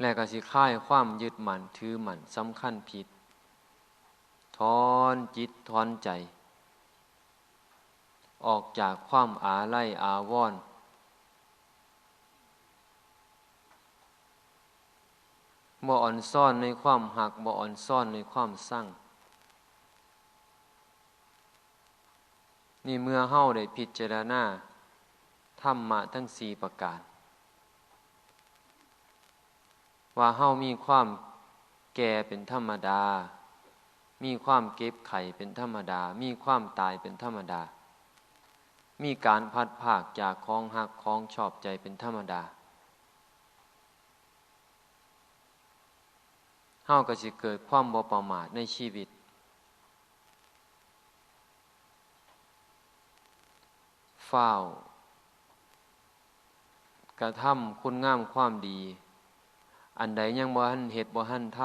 และก็สิค่ายความยึดมั่นถือมั่นสำคัญผิดทอนจิตทอนใจ ออกจากความอาไลอาวอนบ่อ่อนซ่อนในความหักบ่อ่อนซ่อนในความสั่งนี่เมื่อเฮาได้พิจารณาธรรมะทั้งสี่ประการ ว่าเฮามีความแก่เป็นธรรมดา มีความเก็บไข่เป็นธรรมดา มีความตายเป็นธรรมดา มีการพัดภาคจากคองหักคองชอบใจเป็นธรรมดาเฮาก็สิเกิดความบ่ประมาทในชีวิต เฝ้ากระทำคุณงามความดี อันใดยังบ่หันเหตุบ่หันท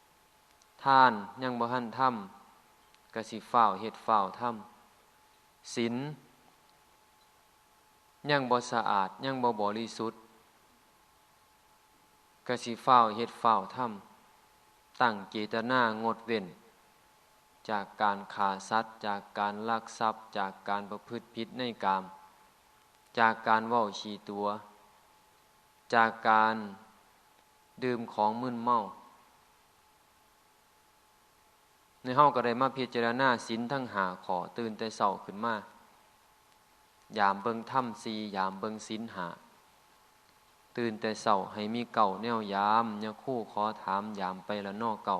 ำท่านยังบ่หันทำกสิเฝ้าเหตุเฝ้าทำศีลยังบ่สะอาดยังบ่บริสุทธิ์กสิเฝ้าเหตุเฝ้าทำตั้งเจตนางดเว้น จากการขาสัตว์ จากการลักทรัพย์ จากการประพฤติผิดในกาม จากการว่าชีตัว จากการ ดื่มของมึนเมาในห้องก็ได้มาพิจารณาสินทั้งหาขอตื่นแต่เสาขึ้นมายามเบิงถ้ำซียามเบิงสินหา ตื่นแต่เสาให้มีเก่าแนวยามยาคู่ขอถามยามไปละนอกเก่า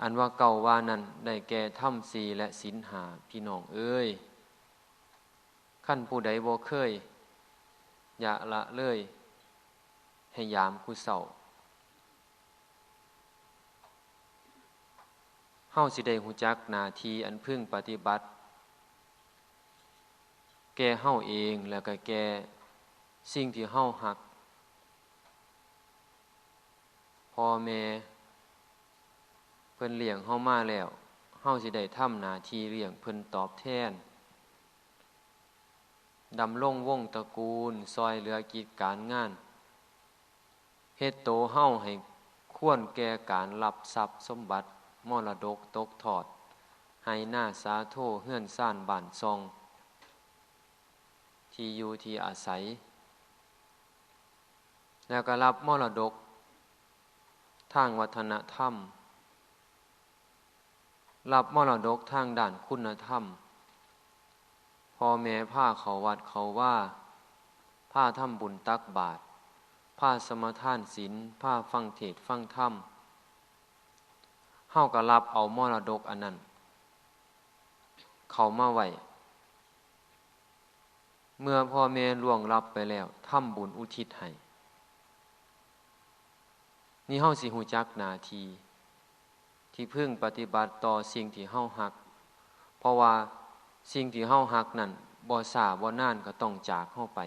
อันว่าเก่าว่านั้นได้แก่ถ้ำสีและสินหาพี่น้องเอ้ยขั้นผู้ใดบ่เคย อย่าละเลย ให้ยามคูเศร้าเฮาสิได้หูจักนาทีอันพึ่งปฏิบัติ แก่เฮาเองแล้วก็แก่สิ่งที่เฮาหักพ่อแม่เพิ่นเลี้ยงเฮามาแล้วเฮาสิได้ทำนาทีเลี้ยงเพิ่นตอบแทน ดำลงวงตระกูล ซอยเหลือกิจการงานเฮ็ดโตเฮ้าให้ควรแก่การรับทรัพย์สมบัติมรดกตกทอด ให้หน้าสาโทเฮื่อนซ่านบ้านซอง ที่อยู่ที่อาศัย แล้วก็รับมรดก ทางวัฒนธรรม รับมรดกทางด่านคุณธรรม พ่อแม่ผ้าเขาวัดเขาว่า ผ้าทำบุญตักบาท ผ้าสมทานศีลผ้าฟังเทศฟังธรรมเฮาก็รับเอามรดกอันนั้น เขามาไหวเมื่อพ่อแม่ล่วงรับไปแล้วทำบุญอุทิศให้นี่เฮาสิหูจักนาที ที่พึ่งปฏิบัติต่อสิ่งที่เฮาหัก เพราะว่า สิ่งที่เฮาหักนั่นบ่สาบ่นานก็ต้องจากเฮาไป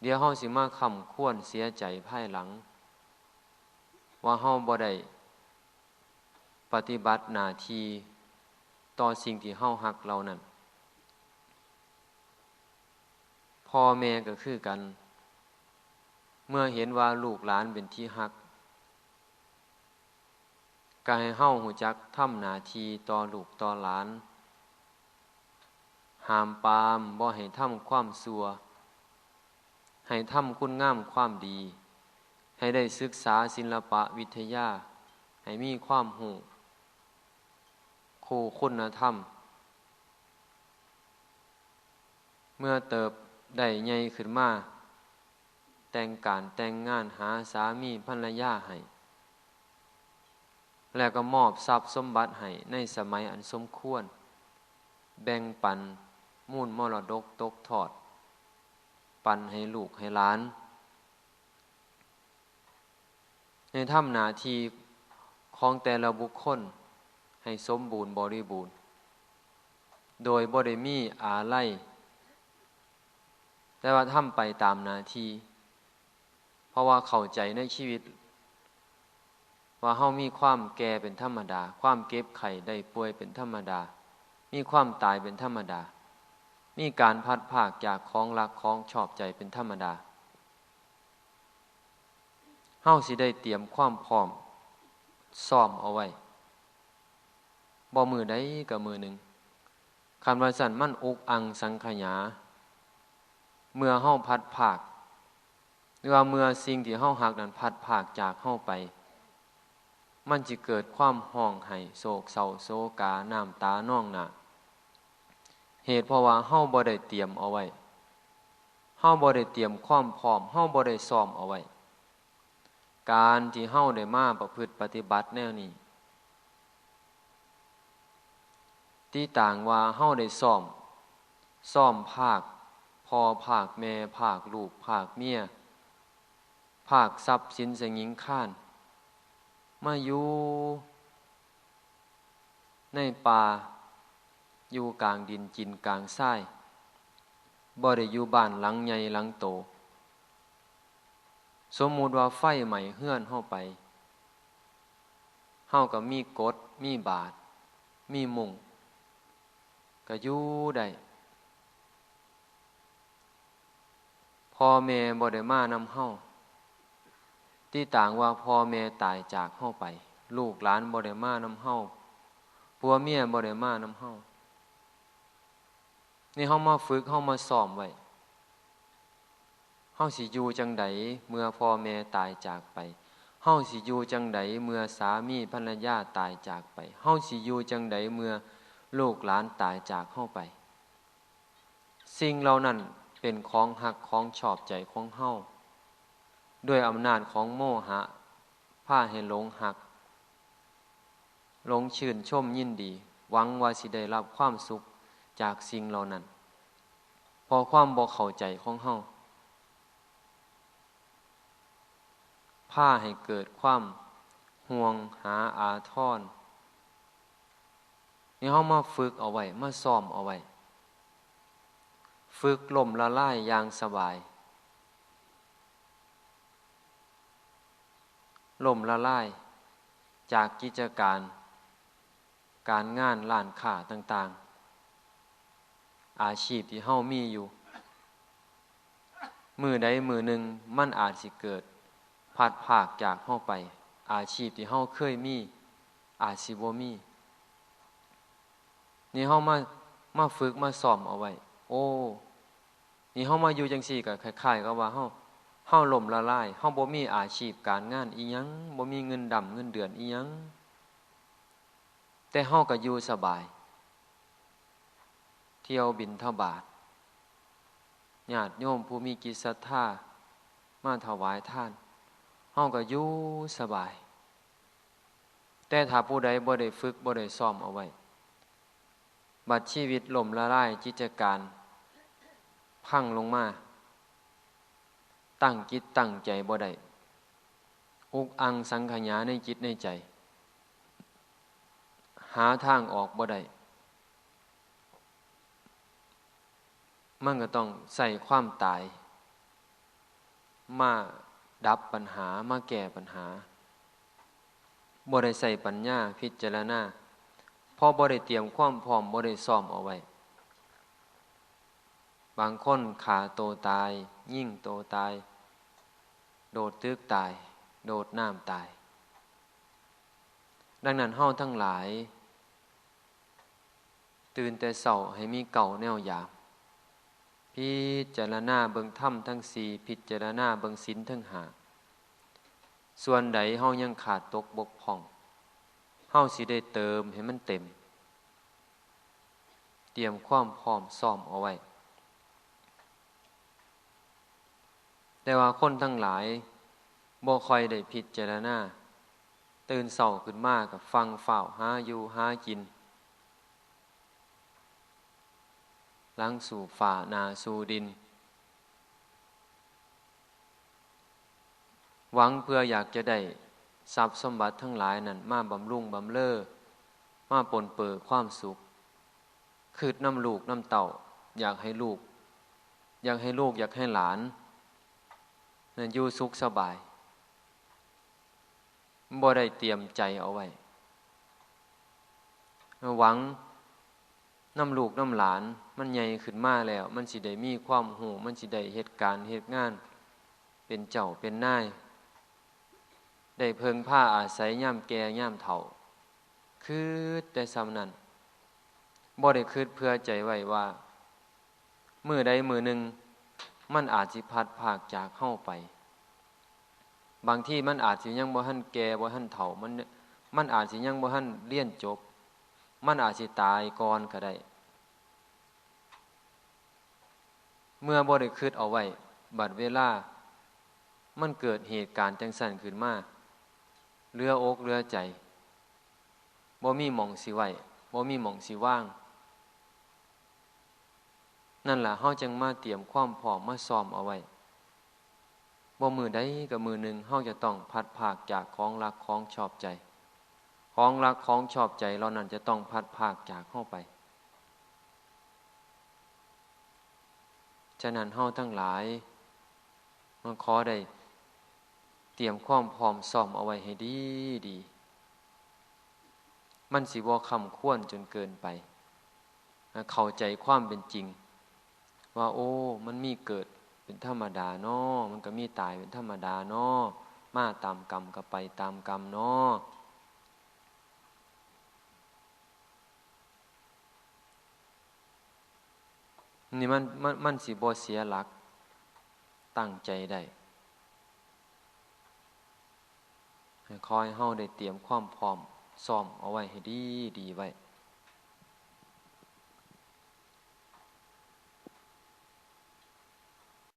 เดี๋ยวเฮาสิมาคำควรเสียใจภายหลัง ว่าเฮาบ่ได้ปฏิบัติหน้าที่ต่อสิ่งที่เฮาหักเรานั่นพ่อแม่ก็คือกัน เมื่อเห็นว่าลูกหลานเป็นที่หักกายเฮาหูจักทำนาทีต่อลูกต่อหลาน หามปามบ่ให้ทำความสัวให้ทำคุณงามความดี ให้ได้ศึกษาศิลปะวิทยา ให้มีความหูคูคุณธรรม เมื่อเติบได้ใหญ่ขึ้นมา แต่งการแต่งงานหาสามีภรรยาให้แล้วก็มอบทรัพย์สมบัติให้ในสมัยอันสมควร แบ่งปัน มูลมรดกตกทอด ปันให้ลูกให้ล้าน ในถ้ำนาทีของแต่ละบุคคลให้สมบูรณ์บริบูรณ์ โดยบริมีอาไลแต่ว่าทำไปตามนาที เพราะว่าเข้าใจในชีวิต ว่าเฮามีความแก่เป็นธรรมดา ความเก็บไข่ได้ป่วยเป็นธรรมดา มีความตายเป็นธรรมดา มีการพัดภาคจากของรักของชอบใจเป็นธรรมดาเฮาสิได้เตรียมความพร้อมซ้อมเอาไว้บ่มือได้กับมือหนึ่งคำว่าสันมั่นอกอังสังขยา เมื่อเฮาพัดภาคหรือว่าเมื่อสิ่งที่เฮาหักนั้นพัดภาคจากเฮาไป มันจะเกิดความห้องไห้โศกเศร้าโศกาน้ำตาน่องหนา เหตุเพราะว่าเฮาบ่ได้เตรียมเอาไว้เฮาบ่ได้เตรียมความพร้อมเฮาบ่ได้ซ้อมเอาไว้ การที่เฮาได้มาประพฤติปฏิบัติแนวนี้ที่ต่างว่าเฮาได้ซ้อมซ้อมภาคพอภาคแม่ภาคลูกภาคเมียภาคทรัพย์สินสงิงข้านมาอยู่ในป่า อยู่กลางดินจินกลางทรายบ่ได้อยู่บ้านหลังใหญ่หลังโต สมมุติว่าไฟใหม่เฮื่อนเข้าไปเฮากับมีกดมีบาท มีมุงก็อยู่ได้พ่อแม่บ่ได้มานำเฮาที่ต่างว่าพ่อแม่ตายจากเฮาไป ลูกหลานบ่ได้มานำเฮาผัวเมียบ่ได้มานำเฮา นี่เฮามาฝึกเฮามาซ้อมไว้เฮาสิอยู่จังไดเมื่อพ่อแม่ตายจากไปเฮาสิอยู่จังไดเมื่อสามีภรรยาตายจากไปเฮาสิอยู่จังไดเมื่อลูกหลานตายจากเฮาไป สิ่งเหล่านั้นเป็นของหักของชอบใจของเฮาด้วยอำนาจของโมหะผ้าให้หลงหักหลงชื่นชมยินดี หวังว่าสิได้รับความสุข จากสิ่งเหล่านั้น พอความบอกเข้าใจของเฮาผ้าให้เกิดความห่วงหาอาทรนี่เฮามาฝึกเอาไว้ มาซ้อมเอาไว้ ฝึกลมละลายอย่างสบายลมละลาย จากกิจการ การงานล้านข่าต่าง ๆ อาชีพที่เฮามีอยู่ มือใดมือหนึ่งมันอาจสิเกิดพัดผากจากเฮาไป อาชีพที่เฮาเคยมี อาจสิบ่มี นี่เฮามามาฝึกมาซ้อมเอาไว้ โอ้ นี่เฮามาอยู่จังซี่ก็คล้ายๆกับว่าเฮาเฮาล่มละลายเฮาบ่มีอาชีพการงานอีหยังบ่มีเงินดำเงินเดือนอีหยังแต่เฮาก็อยู่สบาย เที่ยวบินทบาทญาติโยมผู้มีกิจศรัทธามาถวายท่านเฮาก็อยู่สบาย แต่ถ้าผู้ใดบ่ได้ฝึกบ่ได้ซ้อมเอาไว้ บัดชีวิตล่มละลายกิจการ พังลงมา ตั้งจิตตั้งใจบ่ได้อุกอังสังขยาในจิตในใจ หาทางออกบ่ได้ มันก็ต้องใส่ความตาย มาดับปัญหามาแก้ปัญหาบ่ได้ใส่ปัญญาพิจารณาพอบ่ได้เตรียมความพร้อมบ่ได้ซ้อมเอาไว้ บางคนขาโตตาย ยิ่งโตตาย โดดตึกตาย โดดน้ำตาย ดังนั้นเฮาทั้งหลาย ตื่นแต่เสาให้มีเก่าแนวยาม พิจารณาเบิงถ้ำทั้งสี่พิจารณาเบิงศินทั้งหาส่วนใดเฮายังขาดตกบกพร่องเฮาสิได้เติมให้มันเต็ม เตรียมความพร้อมซ้อมเอาไว้ แต่ว่าคนทั้งหลายบ่คอยได้พิจารณาตื่นเศร้าขึ้นมากกับฟังเฝ้าหาอยู่หากิน ล้างสู่ฝ่านาสู่ดิน หวังเพื่ออยากจะได้ทรัพย์สมบัติทั้งหลายนั้นมาบำรุงบำเลอมาปนเปื้อความสุข คืดน้ำลูกน้ำเต่า อยากให้ลูก อยากให้ลูกอยากให้หลานนั่นอยู่สุขสบายบ่ได้เตรียมใจเอาไว้หวัง น้ำลูกน้ำหลาน มันใหญ่ขึ้นมาแล้ว มันสิได้มีความหูมันสิได้เหตุการณ์เหตุงาน เป็นเจ้าเป็นนาย ได้เพิงผ้าอาศัยย่ำแก่ย่ำเถ่าคือแต่สำนั้นบ่ได้คืดเพื่อใจไว้ว่า มือใดมือหนึ่ง มันอาจสิพัดภาคจากเข้าไป บางที่มันอาจสิยังบ่หันแก่บ่หันเถ่ามันมันอาจสิยังบ่หันเลี้ยนจบ มันอาจสิตายก่อนก็ได้ เมื่อบ่ได้คืดเอาไว้ บัดเวลา มันเกิดเหตุการณ์จังสั่นขึ้นมาเรืออกเรือใจบ่มีหม่องสิไว้บ่มีหม่องสิว่าง นั่นแหละเฮาจึงมาเตรียมความพร้อมมาซ้อมเอาไว้บ่มือใดกับมือหนึ่งเฮาจะต้องพัดภาคจากของรักของชอบใจ ของรักของชอบใจเรานั้นจะต้องพัดภาคจากเข้าไป ฉะนั้นเฮาทั้งหลายมันขอได้ เตรียมความพร้อมซ้อมเอาไว้ให้ดีดี มันสิบ่คำควรจนเกินไป เข้าใจความเป็นจริง ว่าโอ้ มันมีเกิดเป็นธรรมดาเนาะมันก็มีตายเป็นธรรมดาเนาะมาตามกรรมก็ไปตามกรรมเนาะ นี่มันมันมันสิบ่เสียหลัก ตั้งใจได้คอยเฮาได้เตรียมความพร้อมซ้อมเอาไว้ให้ดีดีไว้